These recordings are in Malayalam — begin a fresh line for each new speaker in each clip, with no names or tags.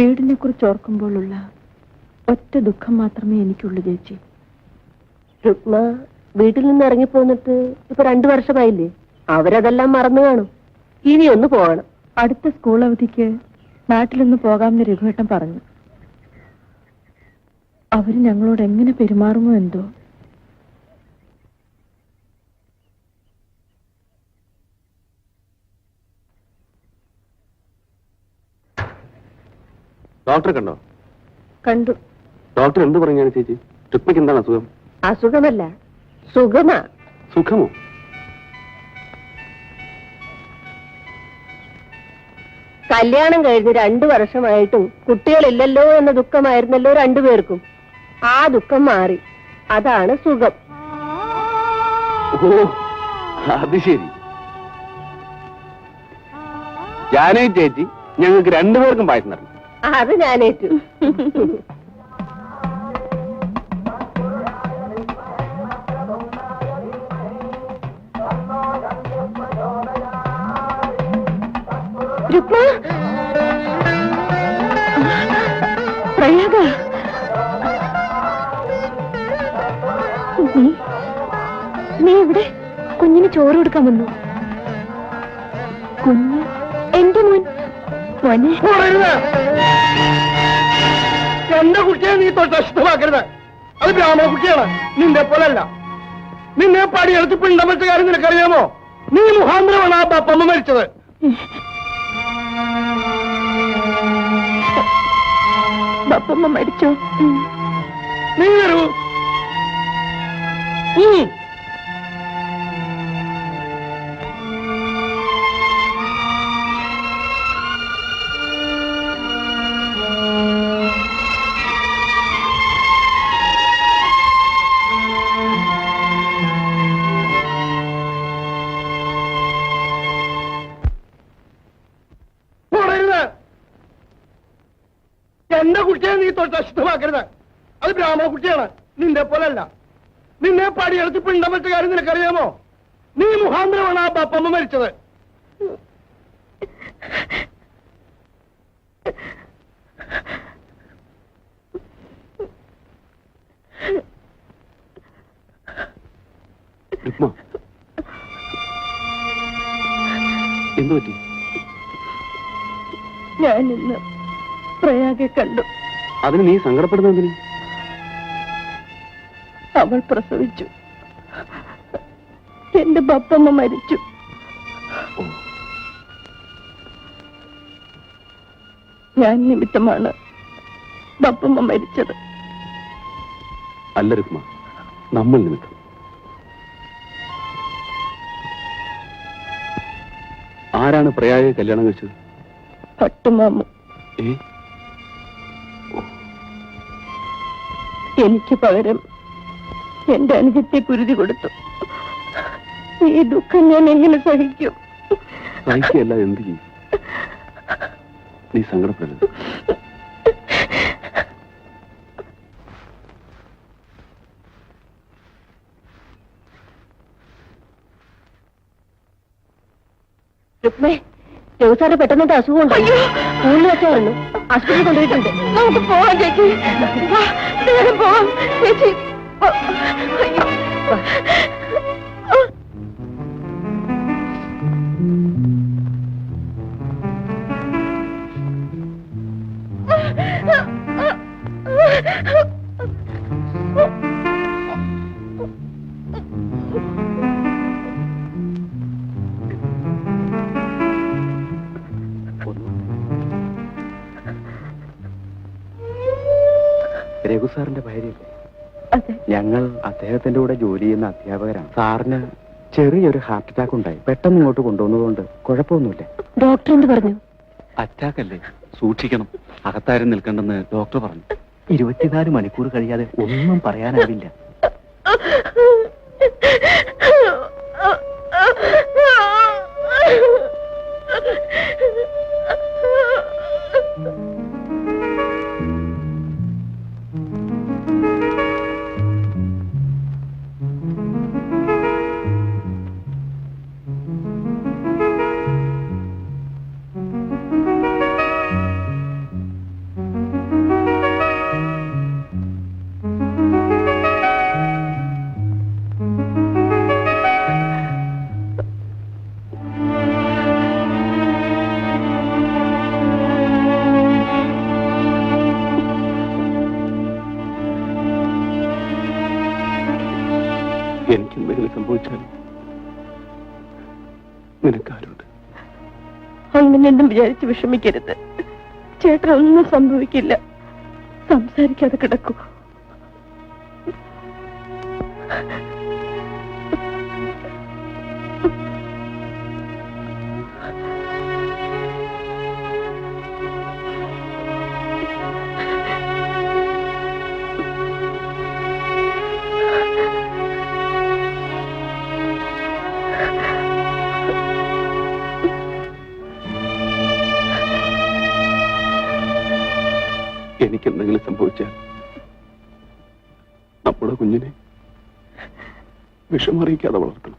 വീടിനെ കുറിച്ച് ഓർക്കുമ്പോഴുള്ള ഒറ്റ ദുഃഖം മാത്രമേ എനിക്കുള്ളൂ ചേച്ചി.
രുക്മ വീട്ടിൽ നിന്ന് ഇറങ്ങിപ്പോന്നിട്ട് ഇപ്പൊ രണ്ടു വർഷമായില്ലേ? അവരതെല്ലാം മറന്നു കാണും. ഇനി ഒന്ന് പോകണം.
അടുത്ത സ്കൂൾ അവധിക്ക് നാട്ടിലൊന്ന് പോകാമെന്ന് രഘുവേട്ടൻ പറഞ്ഞു. അവർ ഞങ്ങളോട് എങ്ങനെ പെരുമാറുമോ എന്തോ.
ഡോക്ടറെ കണ്ടോ?
കണ്ടു.
ഡോക്ടർ എന്ത് പറഞ്ഞാണ് ചേച്ചി? രുക്മിക്ക് എന്താണ് അസുഖം?
അസുഖമല്ല. സുഖമാ.
സുഖമോ?
കല്യാണം കഴിഞ്ഞ് രണ്ടു വർഷമായിട്ടും കുട്ടികളില്ലല്ലോ എന്ന ദുഃഖമായിരുന്നല്ലോ രണ്ടുപേർക്കും ആ ദുഃഖം മാറി. അതാണ് സുഖം.
ഓ അത് ശരി. ജാനകി ചേച്ചി ഞങ്ങൾക്ക് രണ്ടുപേർക്കും പായസം തരണം
അത് ഞാനേറ്റു
രുക്മ? പ്രയാഗ? നീ? ഇവിടെ കുഞ്ഞിന് ചോറ് കൊടുക്കാൻ വന്നു. കുഞ്ഞ്? മോനെ.
എന്റെ കുട്ടിയെ നീ തൊട്ട് ഇഷ്ടമാക്കരുത് അത് ബ്രാഹ്മണ കുട്ടിയാണ്. നിന്റെ പോലല്ല. നിന്നെ പടിയെടുത്ത് പിണ്ടം വെച്ച കാര്യം നിനക്കറിയാമോ? നീ മുഖാന്തരമാണ് ആ പപ്പമ്മ മരിച്ചത്.
പപ്പമ്മ മരിച്ചോ?
നീ വരൂ. ബ്രാഹ്മണ കുട്ടിയാണ്. നിന്റെ പോലല്ല. നിന്നെ പടിയെടുത്ത് പിണ്ടം വെച്ച കാര്യം നിനക്കറിയാമോ? നീ മുഖാന്തരമാണ് ആ ബപ്പമ്മ മരിച്ചത്.
എന്തു പറ്റി?
ഞാൻ ഇന്ന് പ്രയാഗെ കണ്ടു.
അതിന് നീ സങ്കടപ്പെടുന്നതിന്
അവൾ പ്രസവിച്ചു. എന്റെ ബപ്പമ്മ മരിച്ചു. ഞാൻ നിമിത്തമാണ് ബപ്പമ്മ മരിച്ചത്.
അല്ല രുക്മ നമ്മൾ നിമിത്തം. ആരാണ് പ്രയാഗെ കല്യാണം കഴിച്ചത്?
പട്ടുമാമു. എനിക്ക് പകരം എന്റെ അനുജത്തെ കുരുതി കൊടുത്തു. ഈ ദുഃഖം ഞാൻ എങ്ങനെ സഹിക്കും?
സഹിക്കല്ല എന്ത് ചെയ്യും? നീ സങ്കടപ്പെടരുത്.
രുക്മേ രഘുസാറ് പെട്ടെന്ന് അസുഖം ഉണ്ടോ? സ്കൂളിൽ വെച്ചായിരുന്നു ആശുപത്രി കൊണ്ടുപോയിട്ടുണ്ട്.
നമുക്ക് പോവാം ചേച്ചി. പോവാം ചേച്ചി.
രഘു സാറിന്റെ ഭാര്യയല്ലേ? ഞങ്ങൾ അദ്ദേഹത്തിന്റെ കൂടെ ജോലി ചെയ്യുന്ന അധ്യാപകരാണ്. സാറിന് ചെറിയൊരു ഹാർട്ട് അറ്റാക്ക് ഉണ്ടായി. പെട്ടെന്ന് ഇങ്ങോട്ട് കൊണ്ടുവന്നതുകൊണ്ട് കുഴപ്പമൊന്നുമില്ല.
ഡോക്ടർ എന്ത് പറഞ്ഞു?
അറ്റാക്ക് അല്ലേ സൂക്ഷിക്കണം. അകത്താരും നിൽക്കണ്ടെന്ന് ഡോക്ടർ പറഞ്ഞു.
ഇരുപത്തിനാല് മണിക്കൂർ കഴിയാതെ ഒന്നും പറയാനാവില്ല.
എന്തെങ്കിലും സംഭവിച്ചാൽ നിനക്കാരുണ്ട്.
അങ്ങനെയൊന്നും വിചാരിച്ച് വിഷമിക്കരുത്. ചേട്ടനൊന്നും സംഭവിക്കില്ല. സംസാരിക്കാതെ കിടക്കൂ.
എനിക്ക് എന്തെങ്കിലും സംഭവിച്ചാൽ നമ്മുടെ കുഞ്ഞിനെ വിഷമറിയിക്കാതെ വളർത്തണം.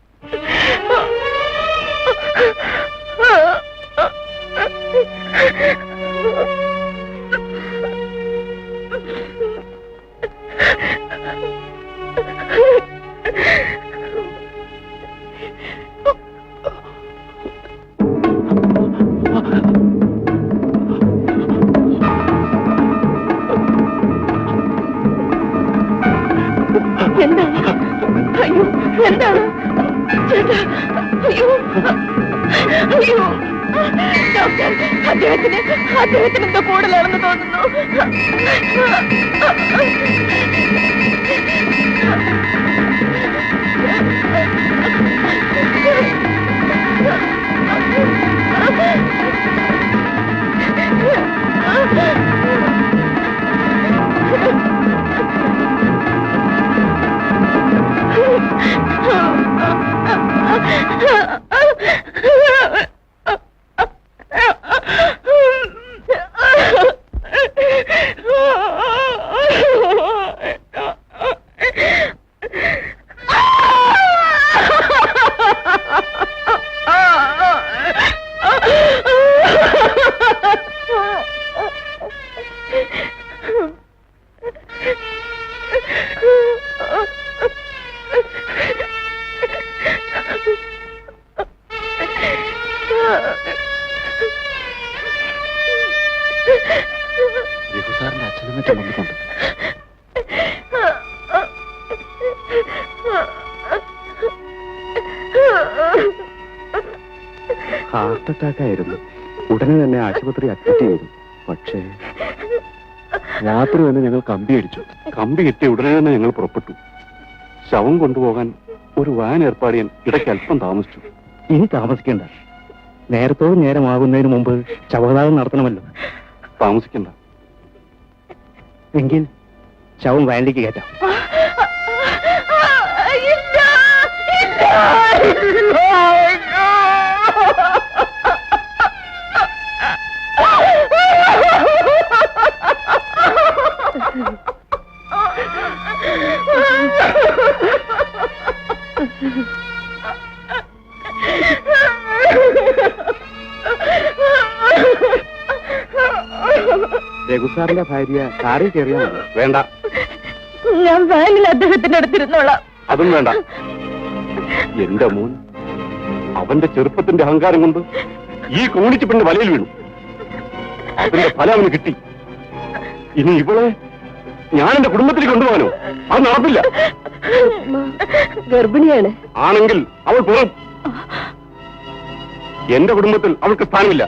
ഡോക്ടർ അദ്ദേഹത്തിന് അദ്ദേഹത്തിന് എന്തോ കൂടുതലാണെന്ന് തോന്നുന്നു.
ഹാർട്ട് അറ്റാക്ക് ആയിരുന്നു ഉടനെ തന്നെ ആശുപത്രി അഡ്മിറ്റ് ചെയ്തു. പക്ഷേ
രാത്രി തന്നെ ഞങ്ങൾ കമ്പി അടിച്ചു. കമ്പി കിട്ടിയ ഉടനെ തന്നെ ഞങ്ങൾ പുറപ്പെട്ടു. ശവം കൊണ്ടുപോകാൻ ഒരു വാൻ ഏർപ്പാട് ചെയ്യാൻ ഇടയ്ക്ക് അല്പം താമസിച്ചു.
ഇനി താമസിക്കണ്ട. നേരത്തോട് നേരമാകുന്നതിന് മുമ്പ് ശവദാനം നടത്തണമല്ലോ.
താമസിക്കണ്ട.
എങ്കിൽ ശവം വാനിലേക്ക് കയറ്റാം. രഘുസാറിന്റെ ഭാര്യ കാറിൽ കയറിയാ മതി.
വേണ്ട.
ഞാൻ വാനിൽ അദ്ദേഹത്തിന്റെ അടുത്തിരുന്നോളാം
അതും വേണ്ട. എന്റെ മോൻ അവന്റെ ചെറുപ്പത്തിന്റെ അഹങ്കാരം കൊണ്ട് ഈ കോണിച്ച് പെണ്ണ് വലയിൽ വീണു. അതിന്റെ ഫലം അവന് കിട്ടി. ഇനി ഇവളെ ഞാൻ എന്റെ കുടുംബത്തിലേക്ക് കൊണ്ടുപോകാനോ? അത് നടപ്പില്ല.
ഗർഭിണിയാണ്.
ആണെങ്കിൽ അവൾ പുറം. എന്റെ കുടുംബത്തിൽ അവൾക്ക് സ്ഥാനമില്ല.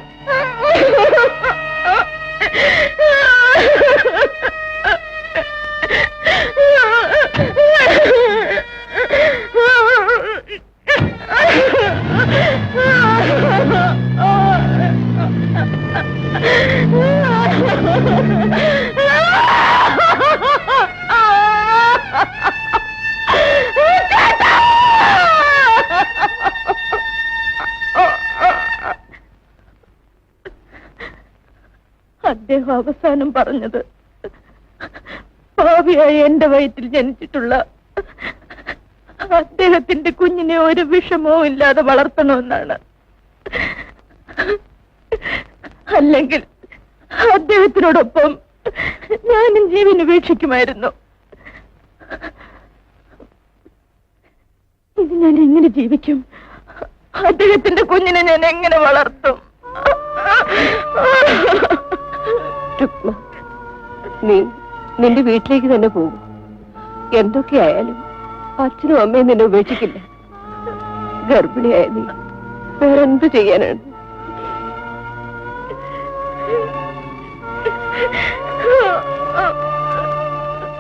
അദ്ദേഹം അവസാനം പറഞ്ഞത് ഭാവിയായി എന്റെ വയറ്റിൽ ജനിച്ചിട്ടുള്ള അദ്ദേഹത്തിന്റെ കുഞ്ഞിനെ ഒരു വിഷമവും ഇല്ലാതെ വളർത്തണമെന്നാണ്. അല്ലെങ്കിൽ അദ്ദേഹത്തിനോടൊപ്പം ഞാനും ജീവൻ ഉപേക്ഷിക്കുമായിരുന്നു. ഇത് ഞാൻ എങ്ങനെ ജീവിക്കും? അദ്ദേഹത്തിന്റെ കുഞ്ഞിനെ ഞാൻ എങ്ങനെ വളർത്തും?
രുക്മ നീ നിന്റെ വീട്ടിലേക്ക് തന്നെ പോകും. എന്തൊക്കെയായാലും അച്ഛനും അമ്മയും നിന്നെ ഉപേക്ഷിക്കില്ല. ഗർഭിണിയായ നീ വേറെന്ത് ചെയ്യാനാണ്?